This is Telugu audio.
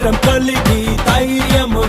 ఆధారం కలిగి ధైర్యము